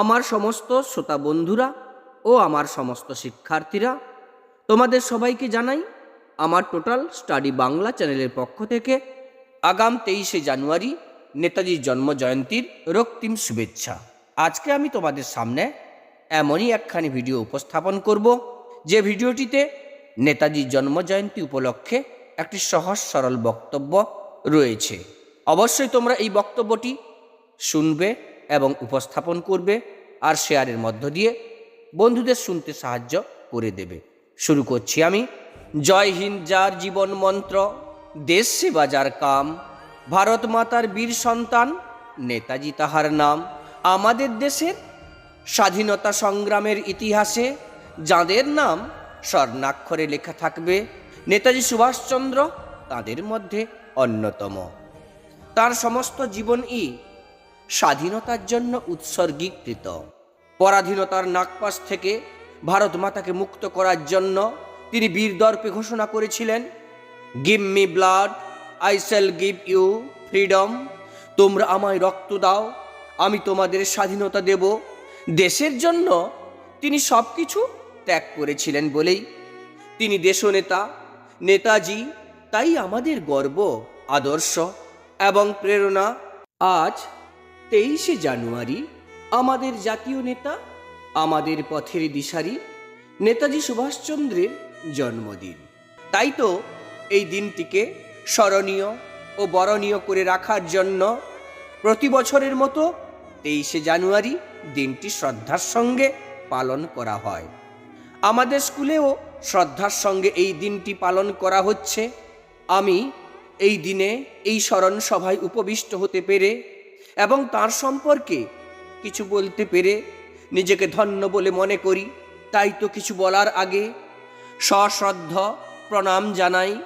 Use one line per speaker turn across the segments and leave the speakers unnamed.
আমার সমস্ত শ্রোতা বন্ধুরা ও আমার সমস্ত শিক্ষার্থীরা, তোমাদের সবাইকে জানাই আমার টোটাল স্টাডি বাংলা চ্যানেলের পক্ষ থেকে আগাম তেইশে জানুয়ারি নেতাজির জন্ম জয়ন্তীর রক্তিম শুভেচ্ছা। আজকে আমি তোমাদের সামনে এমনই একখানি ভিডিও উপস্থাপন করব, যে ভিডিওটিতে নেতাজির জন্ম জয়ন্তী উপলক্ষে একটি সহজ সরল বক্তব্য রয়েছে। অবশ্যই তোমরা এই বক্তব্যটি শুনবে এবং উপস্থাপন করবে আর শেয়ারের মধ্য দিয়ে বন্ধুদের শুনতে সাহায্য করে দেবে। শুরু করছি আমি। জয় হিন্দ যার জীবন মন্ত্র, দেশ সেবা যার কাম, ভারত মাতার বীর সন্তান, নেতাজি তাহার নাম। আমাদের দেশের স্বাধীনতা সংগ্রামের ইতিহাসে যাঁদের নাম স্বর্ণাক্ষরে লেখা থাকবে, নেতাজি সুভাষচন্দ্র তাদের মধ্যে অন্যতম। তার সমস্ত জীবনই স্বাধীনতার জন্য উৎসর্গীকৃত। পরাধীনতার নাগপাশ থেকে ভারত মাতাকে মুক্ত করার জন্য তিনি বীর দর্পে ঘোষণা করেছিলেন give me blood I shall give you freedom তোমরা আমায় রক্ত দাও, আমি তোমাদের স্বাধীনতা দেব। দেশের জন্য তিনি সব কিছু ত্যাগ করেছিলেন বলেই তিনি দেশনেতা, নেতাজি, তাই আমাদের গর্ব, আদর্শ এবং প্রেরণা আজ তেইশে জানুয়ারি, আমাদের জাতীয় নেতা, আমাদের পথের দিশারি, নেতাজি সুভাষচন্দ্রের জন্মদিন। তাই তো এই দিনটিকে স্মরণীয় ও বরণীয় করে রাখার জন্য প্রতি বছরের মতো তেইশে জানুয়ারি দিনটি শ্রদ্ধার সঙ্গে পালন করা হয়। আমাদের স্কুলেও শ্রদ্ধার সঙ্গে এই দিনটি পালন করা হচ্ছে। আমি এই দিনে এই স্মরণ সভায় উপবিষ্ট হতে পেরে এবং তার সম্পর্কে কিছু বলতে পেরে নিজেকে ধন্য বলে মনে করি। তাই তো কিছু বলার আগে সশ্রদ্ধ প্রণাম জানাই।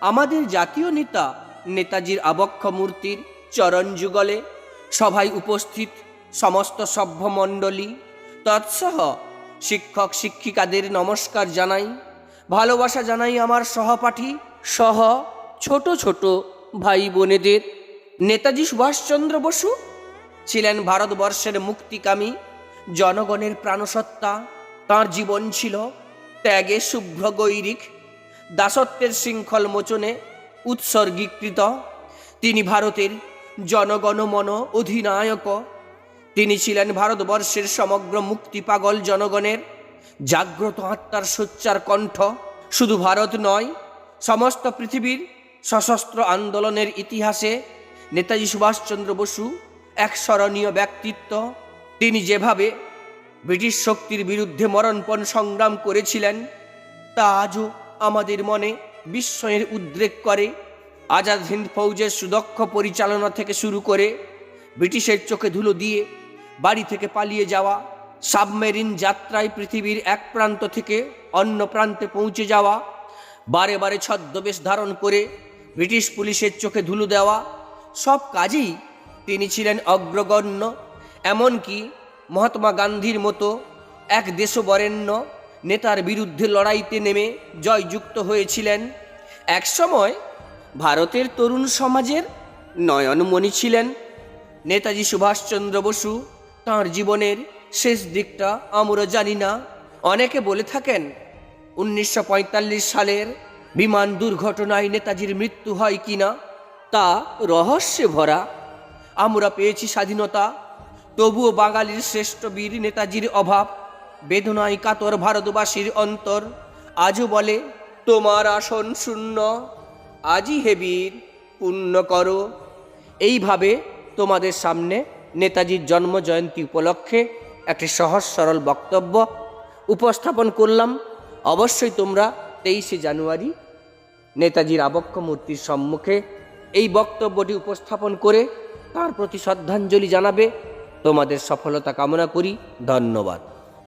আমাদের জাতীয় নেতা নেতাজির আবক্ষ মূর্তির চরণ যুগলে সভায় উপস্থিত সমস্ত সভ্যমণ্ডলী তৎসহ শিক্ষক শিক্ষিকাদের নমস্কার জানাই। ভালোবাসা জানাই আমার সহপাঠী সহ ছোট ছোট ভাই বোনেদের নেতাজি সুভাষচন্দ্র বসু ছিলেন ভারতবর্ষের মুক্তিকামী, জনগণের প্রাণসত্তা, তার জীবন ছিল ত্যাগে শুভ্র গৈরিক, দাসত্বের শৃঙ্খল মোচনে উৎসর্গীকৃত। তিনি ভারতের জনগণমন অধিনায়ক। তিনি ছিলেন ভারতবর্ষের সমগ্র মুক্তি পাগল জনগণের জাগ্রত আত্মার সোচ্চার কণ্ঠ। শুধু ভারত নয়, সমস্ত পৃথিবীর সশস্ত্র আন্দোলনের ইতিহাসে নেতাজি সুভাষচন্দ্র বসু এক স্মরণীয় ব্যক্তিত্ব। তিনি যেভাবে ব্রিটিশ শক্তির বিরুদ্ধে মরণপণ সংগ্রাম করেছিলেন, তা আজও আমাদের মনে বিস্ময়ের উদ্রেক করে। আজাদ হিন্দ ফৌজের সুদক্ষ পরিচালনা থেকে শুরু করে ব্রিটিশের চোখে ধুলো দিয়ে বাড়ি থেকে পালিয়ে যাওয়া, সাবমেরিন যাত্রায় পৃথিবীর এক প্রান্ত থেকে অন্য প্রান্তে পৌঁছে যাওয়া, বারে বারে ছদ্মবেশ ধারণ করে ব্রিটিশ পুলিশের চোখে ধুলো দেওয়া সব কাজেই তিনি ছিলেন অগ্রগণ্য, এমনকি মহাত্মা গান্ধীর মতো এক দেশবরেণ্য নেতার বিরুদ্ধে লড়াইতে নেমে জয়যুক্ত হয়েছিলেন। একসময় ভারতের তরুণ সমাজের নয়নমণি ছিলেন। নেতাজি সুভাষচন্দ্র বসু তাঁর জীবনের শেষ দিকটা আমরা জানি না। অনেকে বলে থাকেন, উনিশশো পঁয়তাল্লিশ সালের বিমান দুর্ঘটনায় নেতাজির মৃত্যু হয় কিনা? তা রহস্যে ভরা। আমরা পেয়েছি স্বাধীনতা। তবুও বাঙালির শ্রেষ্ঠ বীর নেতাজির অভাব, বেদনায় কাতর ভারতবাসীর অন্তর। আজও বলে, তোমার আসন শূন্য। আজই হে বীর পুণ্য করো। এইভাবে তোমাদের সামনে নেতাজির জন্ম জয়ন্তী উপলক্ষে একটি সহজ সরল বক্তব্য উপস্থাপন করলাম। অবশ্যই তোমরা তেইশে জানুয়ারি নেতাজির আবক্ষ মূর্তির সম্মুখে এই বক্তব্যটি উপস্থাপন করে তার প্রতি শ্রদ্ধাঞ্জলি জানাবে। তোমাদের সফলতা কামনা করি। ধন্যবাদ।